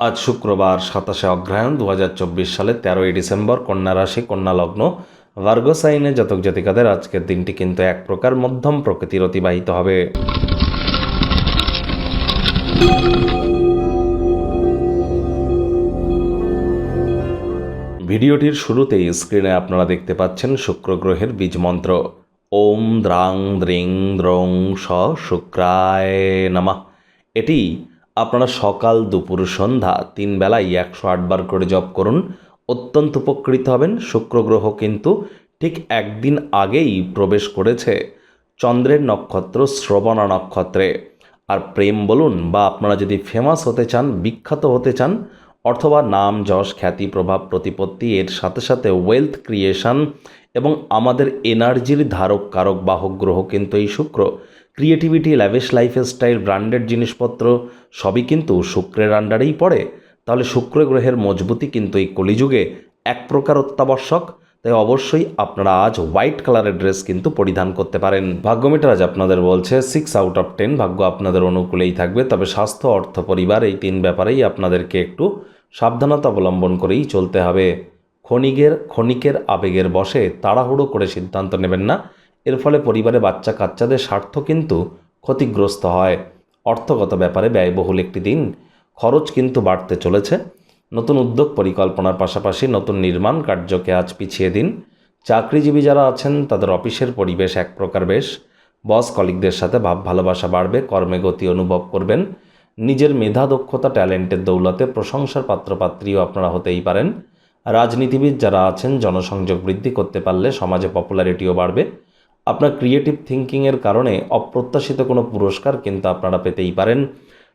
আজ শুক্রবার সাতাশে অগ্রহায়ণ দু হাজার চব্বিশ সালে তেরোই ডিসেম্বর কন্যা রাশি, কন্যা লগ্ন। ভার্গ সাইনে জাতক জাতিকাদের আজকের দিনটি কিন্তু এক প্রকার মধ্যম প্রকৃতির অতিবাহিত হবে। ভিডিওটির শুরুতেই স্ক্রিনে আপনারা দেখতে পাচ্ছেন শুক্র গ্রহের বীজ মন্ত্র। ওম দ্রাং দ্রিং দ্রং স শুক্রায় নমঃ। এটি আপনারা সকাল, দুপুর, সন্ধ্যা তিন বেলায় একশো আটবার করে জপ করুন। অত্যন্ত উপকৃত হবেন। শুক্র গ্রহ কিন্তু ঠিক একদিন আগেই প্রবেশ করেছে চন্দ্রের নক্ষত্র, শ্রবণা নক্ষত্রে। আর প্রেম বলুন বা আপনারা যদি ফেমাস হতে চান, বিখ্যাত হতে চান অথবা নাম, যশ, খ্যাতি, প্রভাব, প্রতিপত্তি, এর সাথে সাথে ওয়েলথ ক্রিয়েশন এবং আমাদের এনার্জির ধারক, কারক, বাহক, গ্রহ কিন্তু এই শুক্র। Creativity lavish lifestyle branded জিনিসপত্র সবই কিন্তু শুক্রের আন্ডারেই পড়ে। তাহলে শুক্র গ্রহের মজবুতি কিন্তু এই কলিযুগে এক প্রকার অত্যাবশ্যক। তাই অবশ্যই আপনারা আজ হোয়াইট কালারের ড্রেস কিন্তু পরিধান করতে পারেন। ভাগ্যমিটার আজ আপনাদের বলছে সিক্স আউট অফ টেন ভাগ্য আপনাদের অনুকূলেই থাকবে। তবে স্বাস্থ্য, অর্থ, পরিবার এই তিন ব্যাপারেই আপনাদেরকে একটু সাবধানতা অবলম্বন করেই চলতে হবে। ক্ষণিকের ক্ষণিকের আবেগের বসে তাড়াহুড়ো করে সিদ্ধান্ত নেবেন না। এর ফলে পরিবারে বাচ্চা কাচ্চাদের স্বার্থ কিন্তু ক্ষতিগ্রস্ত হয়। অর্থগত ব্যাপারে ব্যয়বহুল একটি দিন। খরচ কিন্তু বাড়তে চলেছে। নতুন উদ্যোগ পরিকল্পনার পাশাপাশি নতুন নির্মাণ কার্যকে আজ পিছিয়ে দিন। চাকরিজীবী যারা আছেন, তাদের অফিসের পরিবেশ এক প্রকার বেশ। বস কলিকদের সাথে ভাব ভালোবাসা বাড়বে, কর্মে গতি অনুভব করবেন। নিজের মেধা, দক্ষতা, ট্যালেন্টের দৌলতে প্রশংসার পাত্রপাত্রীও আপনারা হতেই পারেন। রাজনীতিবিদ যারা আছেন, জনসংযোগ বৃদ্ধি করতে পারলে সমাজে পপুলারিটিও বাড়বে। আপনার ক্রিয়েটিভ থিঙ্কিংয়ের কারণে অপ্রত্যাশিত কোনো পুরস্কার কিন্তু আপনারা পেতেই পারেন।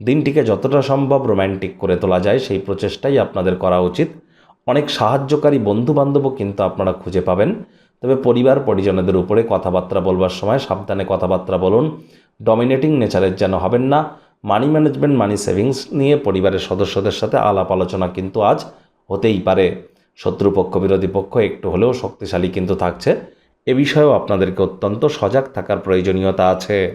দিনটিকে যতটা সম্ভব রোম্যান্টিক করে তোলা যায়, সেই প্রচেষ্টাই আপনাদের করা উচিত। অনেক সাহায্যকারী বন্ধু বান্ধবও কিন্তু আপনারা খুঁজে পাবেন। তবে পরিবার পরিজনদের উপরে কথাবার্তা বলবার সময় সাবধানে কথাবার্তা বলুন। ডমিনেটিং নেচারের যেন হবেন না। মানি ম্যানেজমেন্ট মানি সেভিংস নিয়ে পরিবারের সদস্যদের সাথে আলাপ আলোচনা কিন্তু আজ হতেই পারে। শত্রুপক্ষ, বিরোধী পক্ষ একটু হলেও শক্তিশালী কিন্তু থাকছে। এ বিষয়েও আপনাদেরকে অত্যন্ত সজাগ থাকার প্রয়োজনীয়তা আছে।